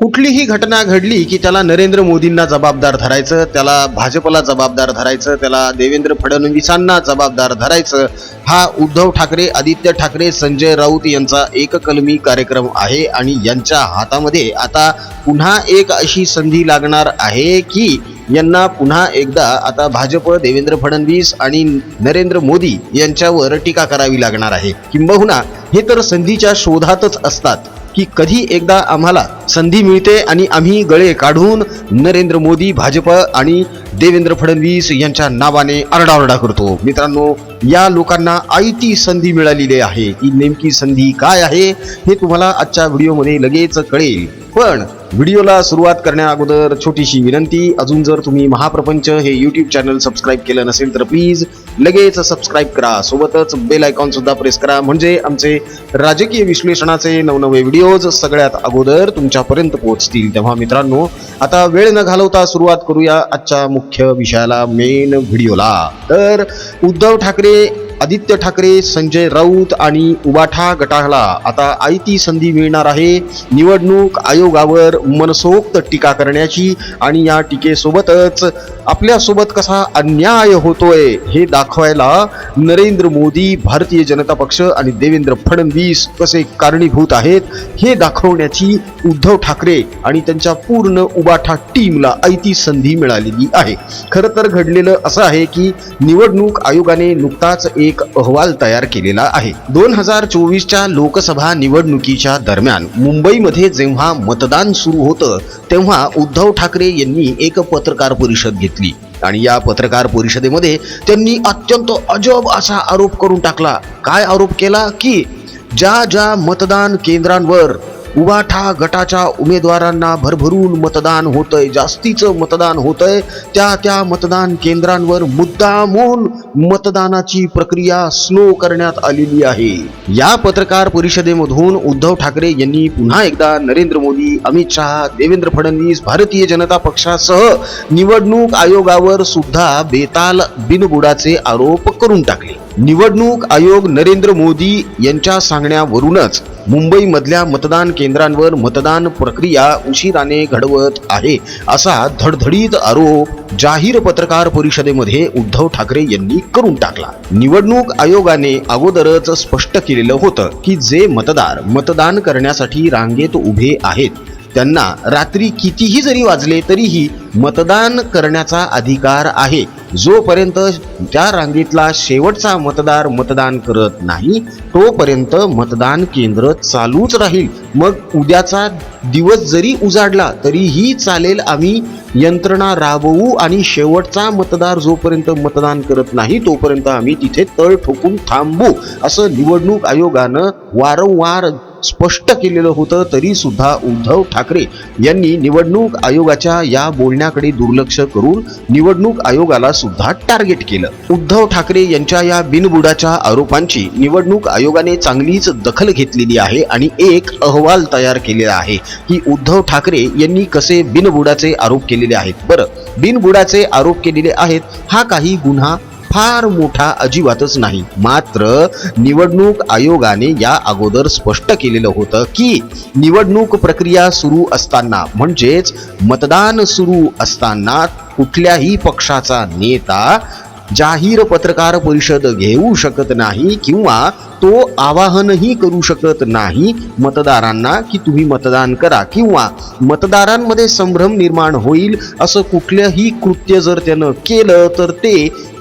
कुठलीही घटना घडली की त्याला नरेंद्र मोदींना जबाबदार धरायचं त्याला भाजपला जबाबदार धरायचं त्याला देवेंद्र फडणवीसांना जबाबदार धरायचं हा उद्धव ठाकरे आदित्य ठाकरे संजय राऊत यांचा एककलमी कार्यक्रम आहे आणि यांच्या हातामध्ये आता पुन्हा एक अशी संधी लागणार आहे की यांना पुन्हा एकदा आता भाजप देवेंद्र फडणवीस आणि नरेंद्र मोदी यांच्यावर टीका करावी लागणार आहे. किंबहुना हे तर संधीच्या शोधातच असतात. की कधी एकदा आम्हाला संधी मिळते आणि आम्ही गळे काढून नरेंद्र मोदी भाजप आणि देवेंद्र फडणवीस यांच्या नावाने आरडाओरडा करतो. मित्रांनो या लोकांना आयती संधी मिळालेली आहे. ही नेमकी संधी काय आहे हे तुम्हाला आजच्या व्हिडिओमध्ये लगेच कळेल. पण व्हिडिओला सुरुवात करण्या अगोदर छोटीशी विनंती. अजून जर तुम्ही महाप्रपंच हे यूट्यूब चॅनल सबस्क्राईब केलं नसेल तर प्लीज लगेच सबस्क्राईब करा. सोबतच बेल आयकॉन सुद्धा प्रेस करा. म्हणजे आमचे राजकीय विश्लेषणाचे नवनवे व्हिडिओज सगळ्यात अगोदर तुमच्यापर्यंत पोहोचतील. तेव्हा मित्रांनो आता वेळ न घालवता सुरुवात करूया आजच्या मुख्य विषयाला मेन व्हिडिओला तर उद्धव ठाकरे आदित्य ठाकरे संजय राऊत आणि उबाठा गटाला आता आयती संधी मिळणार आहे. निवडणूक आयोगावर मनसोक्त टीका करण्याची आणि या टीकेसोबतच आपल्यासोबत कसा अन्याय होतोय हे दाखवायला नरेंद्र मोदी भारतीय जनता पक्ष आणि देवेंद्र फडणवीस कसे कारणीभूत आहेत हे दाखवण्याची उद्धव ठाकरे आणि त्यांच्या पूर्ण उबाठा टीमला आयती संधी मिळालेली आहे. खरं तर घडलेलं असं आहे की निवडणूक आयोगाने नुकताच एक एक अहवाल तयार केलेला आहे. दोन हजार चोवीसच्या लोकसभा निवडणुकीच्या दरम्यान मुंबईमध्ये जेव्हा मतदान सुरू होतं तेव्हा उद्धव ठाकरे यांनी एक पत्रकार परिषद घेतली. आणि या पत्रकार परिषदेमध्ये त्यांनी अत्यंत अजब असा आरोप करून टाकला. काय आरोप केला? की ज्या ज्या मतदान केंद्रांवर उबाठा गटाच्या उमेदवारांना भरभरून मतदान होतंय. जास्तीचं मतदान होतंय. त्या त्या मतदान केंद्रांवर मुद्दामून मतदानाची प्रक्रिया स्लो करण्यात आलेली आहे. या पत्रकार परिषदेमधून उद्धव ठाकरे यांनी पुन्हा एकदा नरेंद्र मोदी अमित शहा देवेंद्र फडणवीस भारतीय जनता पक्षासह निवडणूक आयोगावर सुद्धा बेताल बिनबुडाचे आरोप करून टाकले. निवडणूक आयोग नरेंद्र मोदी यांच्या सांगण्यावरूनच मुंबईमधल्या मतदान केंद्रांवर मतदान प्रक्रिया उशिराने घडवत आहे असा धडधडीत आरोप जाहीर पत्रकार परिषदेमध्ये उद्धव ठाकरे यांनी करून टाकला. निवडणूक आयोगाने अगोदरच स्पष्ट केलेलं होतं की जे मतदार मतदान करण्यासाठी रांगेत उभे आहेत त्यांना रात्री कितीही जरी वाजले तरीही मतदान करण्याचा अधिकार आहे. जोपर्यंत त्या रांगेतला शेवटचा मतदार मतदान करत नाही तोपर्यंत मतदान केंद्र चालूच राहील. मग उद्याचा दिवस जरी उजाडला तरीही चालेल आम्ही. यंत्रणा राबवू आणि शेवटचा मतदार जोपर्यंत मतदान करत नाही तोपर्यंत आम्ही तिथे तळ ठोकून थांबू असं निवडणूक आयोगानं वारंवार स्पष्ट केलेलं होतं तरी सुद्धा उद्धव ठाकरे यांनी निवडणूक आयोगाच्या या बोलण्याकडे दुर्लक्ष करून निवडणूक आयोगाला सुद्धा टार्गेट केलं. उद्धव ठाकरे यांच्या या बिनबुडाच्या आरोपांची निवडणूक आयोगाने चांगलीच दखल घेतलेली आहे आणि एक अहवाल तयार केलेला आहे. की उद्धव ठाकरे यांनी कसे बिनबुडाचे आरोप केलेले आहेत? बरं बिनबुडाचे आरोप केलेले आहेत हा काही गुन्हा फार मोठा अजिबातच नाही. मात्र निवडणूक आयोगाने या अगोदर स्पष्ट केलेलं होतं की निवडणूक प्रक्रिया सुरू असताना म्हणजेच मतदान सुरू असताना कुठल्याही पक्षाचा नेता जाहीर पत्रकार परिषद घेऊ शकत नाही किंवा तो आवाहनही करू शकत नाही मतदारांना की तुम्ही मतदान करा किंवा मतदारांमध्ये संभ्रम निर्माण होईल असं कुठलंही कृत्य जर त्यानं केलं तर ते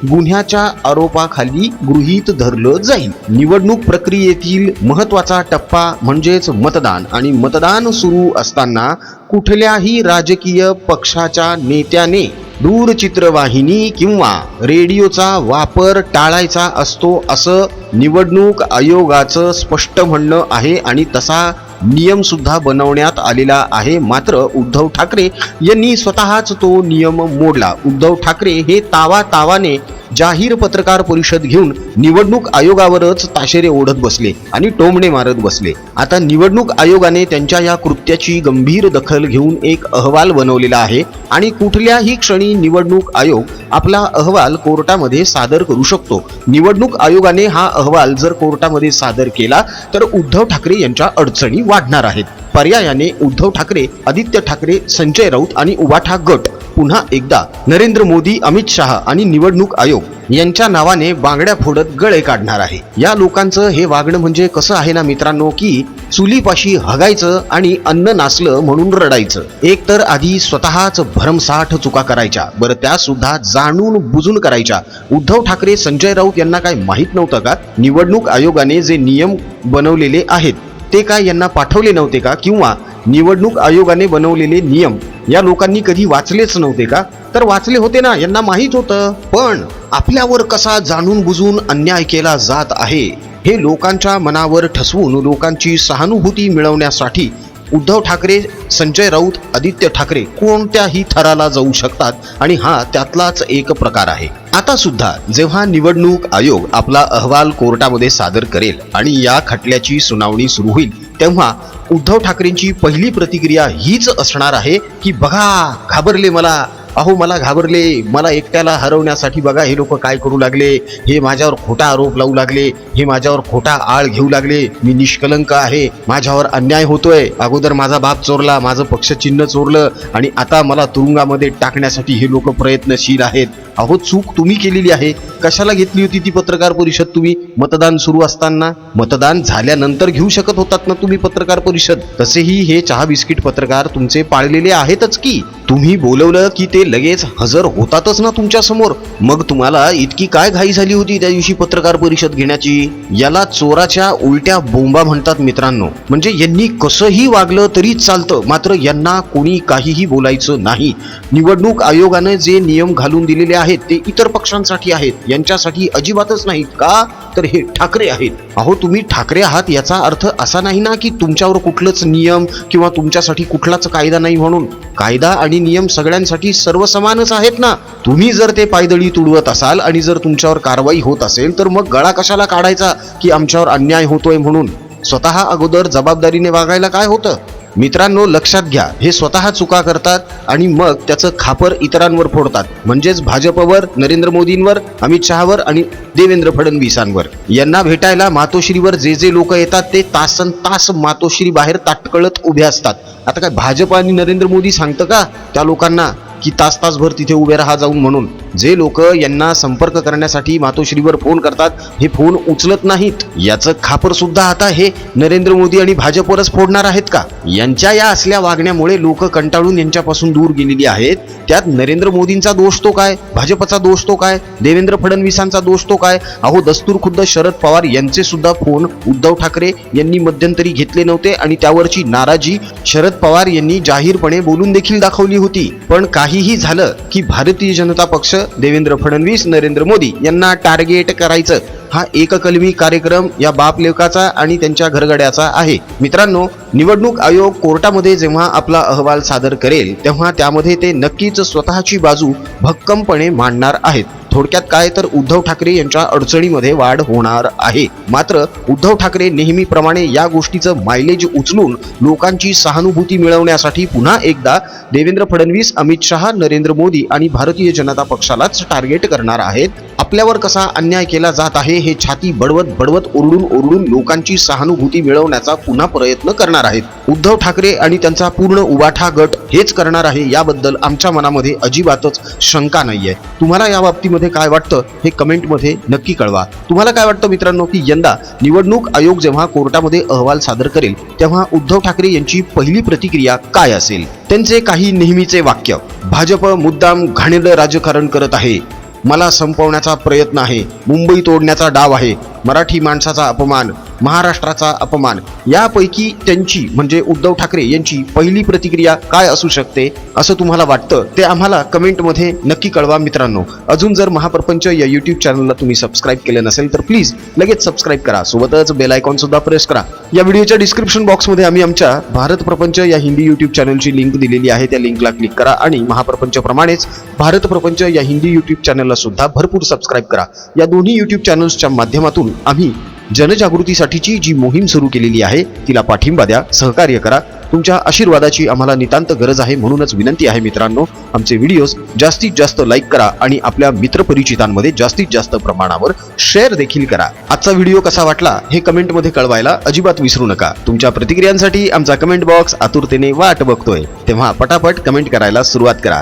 गुन्ह्याच्या आरोपाखाली गृहीत धरलं जाईल. निवडणूक प्रक्रियेतील महत्त्वाचा टप्पा म्हणजेच मतदान आणि मतदान सुरू असताना कुठल्याही राजकीय पक्षाच्या नेत्याने दूरचित्रवाहिनी किंवा रेडिओचा वापर टाळायचा असतो असं निवडणूक आयोगाचं स्पष्ट म्हणणं आहे आणि तसा नियम सुद्धा बनवण्यात आलेला आहे. मात्र उद्धव ठाकरे यांनी स्वतःच तो नियम मोडला. उद्धव ठाकरे हे तावा तावाने जाहीर पत्रकार परिषद घेऊन निवडणूक आयोगावरच ताशेरे ओढत बसले आणि टोमणे मारत बसले. आता निवडणूक आयोगाने त्यांच्या या कृत्याची गंभीर दखल घेऊन एक अहवाल बनवलेला आहे आणि कुठल्याही क्षणी निवडणूक आयोग आपला अहवाल कोर्टामध्ये सादर करू शकतो. निवडणूक आयोगाने हा अहवाल जर कोर्टामध्ये सादर केला तर उद्धव ठाकरे यांच्या अडचणी वाढणार आहेत. पर्यायाने उद्धव ठाकरे आदित्य ठाकरे संजय राऊत आणि उबाठा गट पुन्हा एकदा नरेंद्र मोदी अमित शहा आणि निवडणूक आयोग यांच्या नावाने बांगड्या फोडत गळे काढणार आहे. या लोकांचं हे वागणं म्हणजे कसं आहे ना मित्रांनो की चुलीपाशी हगायचं आणि अन्न नासलं म्हणून रडायचं. एक तर आधी स्वतःच भरमसाठ चुका करायच्या. बरं त्या सुद्धा जाणून बुजून करायच्या. उद्धव ठाकरे संजय राऊत यांना काय माहीत नव्हतं का? निवडणूक आयोगाने जे नियम बनवलेले आहेत ते काय यांना पाठवले नव्हते का? किंवा निवडणूक आयोगाने बनवलेले नियम या लोकांनी कधी वाचलेच नव्हते का? तर वाचले होते ना यांना माहीत होतं. पण आपल्यावर कसा जाणून बुजून अन्याय केला जात आहे हे लोकांच्या मनावर ठसवून लोकांची सहानुभूती मिळवण्यासाठी उद्धव ठाकरे संजय राऊत आदित्य ठाकरे कोणत्याही थराला जाऊ शकतात. आणि हा त्यातलाच एक प्रकार आहे. आता सुद्धा जेव्हा निवडणूक आयोग आपला अहवाल कोर्टामध्ये सादर करेल आणि या खटल्याची सुनावणी सुरू होईल तेव्हा उद्धव ठाकरेंची पहिली प्रतिक्रिया हीच असणार आहे की बघा घाबरले मला. अहो मला घाबरले. मला एकट्याला हरवण्यासाठी बघा हे लोक काय करू लागले. हे माझ्यावर खोटा आरोप लावू लागले. हे माझ्यावर खोटा आळ घेऊ लागले. मी निष्कलंक आहे. माझ्यावर अन्याय होतोय. अगोदर माझा बाप चोरला माझं पक्षचिन्ह चोरलं आणि आता मला तुरुंगामध्ये टाकण्यासाठी हे लोक प्रयत्नशील आहेत. अहो चूक तुम्ही केलेली आहे. कशाला घेतली होती ती पत्रकार परिषद तुम्ही? मतदान सुरू असताना? मतदान झाल्यानंतर घेऊ शकत होतात ना तुम्ही पत्रकार परिषद? तसेही हे चहा बिस्किट पत्रकार तुमचे पाळलेले आहेतच की? तुम्ही बोलवलं की ते लगेच हजर होतातच ना तुमच्यासमोर मग तुम्हाला इतकी काय घाई झाली होती त्या दिवशी पत्रकार परिषद घेण्याची? याला चोराच्या उलट्या बोंबा म्हणतात मित्रांनो. म्हणजे यांनी कसंही वागलं तरी चालतं मात्र यांना कोणी काहीही बोलायचं नाही. निवडणूक आयोगानं जे नियम घालून दिलेले आहेत ते इतर पक्षांसाठी आहेत. यांच्यासाठी अजिबातच नाहीत का? तर हे ठाकरे आहेत. अहो तुम्ही ठाकरे आहात याचा अर्थ असा नाही ना की तुमच्यावर कुठलंच नियम किंवा तुमच्यासाठी कुठलाच कायदा नाही म्हणून. कायदा आणि नियम सगळ्यांसाठी सर्व समानच आहेत ना? तुम्ही जर ते पायदळी तुडवत असाल आणि जर तुमच्यावर कारवाई होत असेल तर मग गळा कशाला काढायचा की आमच्यावर अन्याय होतोय म्हणून? स्वतः अगोदर जबाबदारीने वागायला काय होतं? मित्रांनो लक्षात घ्या हे स्वतः चुका करतात आणि मग त्याचं खापर इतरांवर फोडतात. म्हणजेच भाजपवर नरेंद्र मोदींवर अमित शहावर आणि देवेंद्र फडणवीसांवर. यांना भेटायला मातोश्रीवर जे जे लोक येतात ते तासन तास मातोश्री बाहेर ताटकळत उभे असतात. आता काय भाजप आणि नरेंद्र मोदी सांगतं का त्या लोकांना? की तास तासभर तिथे उभे राहा जाऊन म्हणून. जे लोक यांना संपर्क करण्यासाठी मातोश्रीवर फोन करतात हे फोन उचलत नाहीत. याचं खापर सुद्धा आता हे नरेंद्र मोदी आणि भाजपवरच फोडणार आहेत का? यांच्या या असल्या वागण्यामुळे लोक कंटाळून यांच्यापासून दूर गेलेली आहेत. त्यात नरेंद्र मोदींचा दोष तो काय? भाजपचा दोष तो काय? देवेंद्र फडणवीसांचा दोष तो काय? अहो दस्तूर खुद्द शरद पवार यांचे सुद्धा फोन उद्धव ठाकरे यांनी मध्यंतरी घेतले नव्हते आणि त्यावरची नाराजी शरद पवार यांनी जाहीरपणे बोलून देखील दाखवली होती. पण काही काहीही झालं की भारतीय जनता पक्ष देवेंद्र फडणवीस नरेंद्र मोदी यांना टार्गेट करायचं. हा एककलमी कार्यक्रम या बापलेवकाचा आणि त्यांच्या घरगड्याचा आहे. मित्रांनो निवडणूक आयोग कोर्टामध्ये जेव्हा आपला अहवाल सादर करेल तेव्हा त्यामध्ये ते नक्कीच स्वतःची बाजू भक्कमपणे मांडणार आहेत. थोडक्यात काय तर उद्धव ठाकरे यांच्या अडचणीमध्ये वाढ होणार आहे. मात्र उद्धव ठाकरे नेहमीप्रमाणे या गोष्टीचं मायलेज उचलून लोकांची सहानुभूती मिळवण्यासाठी पुन्हा एकदा देवेंद्र फडणवीस अमित शहा नरेंद्र मोदी आणि भारतीय जनता पक्षालाच टार्गेट करणार आहेत. आपल्यावर कसा अन्याय केला जात आहे हे छाती बडवत बडवत ओरडून ओरडून लोकांची सहानुभूती मिळवण्याचा पुन्हा प्रयत्न करणार आहेत. उद्धव ठाकरे आणि त्यांचा पूर्ण उबाठा गट हेच करणार आहे याबद्दल आमच्या मनामध्ये अजिबातच शंका नाहीये. तुम्हाला या बाबतीमध्ये काय वाटतं हे कमेंटमध्ये नक्की कळवा. तुम्हाला काय वाटतं मित्रांनो की यंदा निवडणूक आयोग जेव्हा कोर्टामध्ये अहवाल सादर करेल तेव्हा उद्धव ठाकरे यांची पहिली प्रतिक्रिया काय असेल? त्यांचे काही नेहमीचे वाक्य भाजप मुद्दाम घाणेरडं राजकारण करत आहे. मला संपवण्याचा प्रयत्न आहे. मुंबई तोडण्याचा डाव आहे. मराठी माणसाचा अपमान. महाराष्ट्राचा अपमान. यापैकी त्यांची म्हणजे उद्धव ठाकरे यांची पहिली प्रतिक्रिया काय असू शकते असं तुम्हाला वाटतं ते आम्हाला कमेंटमध्ये नक्की कळवा मित्रांनो. अजून जर महाप्रपंच या यूट्यूब चॅनलला तुम्ही सबस्क्राईब केलं नसेल तर प्लीज लगेच सबस्क्राईब करा. सोबतच बेल आयकॉन सुद्धा प्रेस करा. या व्हिडिओच्या डिस्क्रिप्शन बॉक्समध्ये आम्ही आमच्या भारत प्रपंच या हिंदी यूट्यूब चॅनलची लिंक दिलेली आहे. त्या लिंकला क्लिक करा आणि महाप्रपंच प्रमाणेच भारत प्रपंच या हिंदी यूट्यूब चॅनलला सुद्धा भरपूर सबस्क्राईब करा. या दोन्ही यूट्यूब चॅनल्सच्या माध्यमातून आम्ही जनजागृतीसाठीची जी मोहीम सुरू केलेली आहे तिला पाठिंबा द्या सहकार्य करा. तुमच्या आशीर्वादाची आम्हाला नितांत गरज आहे म्हणूनच विनंती आहे मित्रांनो. आमचे व्हिडिओज जास्तीत जास्त लाईक करा आणि आपल्या मित्रपरिचितांमध्ये जास्तीत जास्त प्रमाणावर शेअर देखील करा. आजचा व्हिडिओ कसा वाटला हे कमेंटमध्ये कळवायला अजिबात विसरू नका. तुमच्या प्रतिक्रियांसाठी आमचा कमेंट बॉक्स आतुरतेने वाट बघतोय. तेव्हा पटापट कमेंट करायला सुरुवात करा.